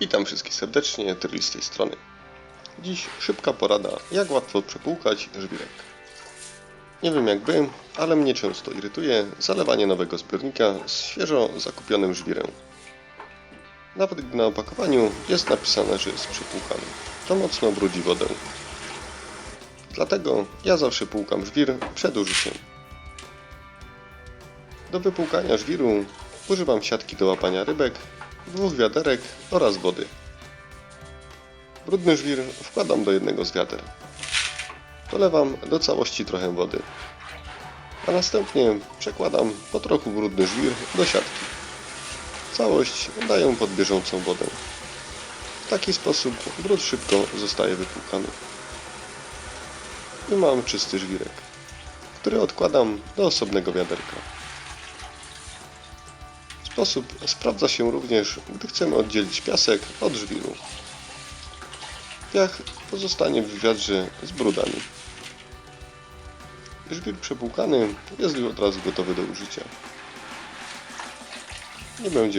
Witam wszystkich serdecznie, Tyrli z tej strony. Dziś szybka porada, jak łatwo przepłukać żwirek. Nie wiem jak wy, ale mnie często irytuje zalewanie nowego zbiornika z świeżo zakupionym żwirem. Nawet gdy na opakowaniu jest napisane, że jest przepłukany. To mocno brudzi wodę. Dlatego ja zawsze płukam żwir przed użyciem. Do wypłukania żwiru używam siatki do łapania rybek, dwóch wiaderek oraz wody. Brudny żwir wkładam do jednego z wiader. Dolewam do całości trochę wody. A następnie przekładam po trochu brudny żwir do siatki. Całość daję pod bieżącą wodę. W taki sposób brud szybko zostaje wypłukany. I mam czysty żwirek, który odkładam do osobnego wiaderka. Sposób sprawdza się również, gdy chcemy oddzielić piasek od żwiru. Piach pozostanie w wiadrze z brudami. Żwir przepłukany jest już od razu gotowy do użycia. Nie będzie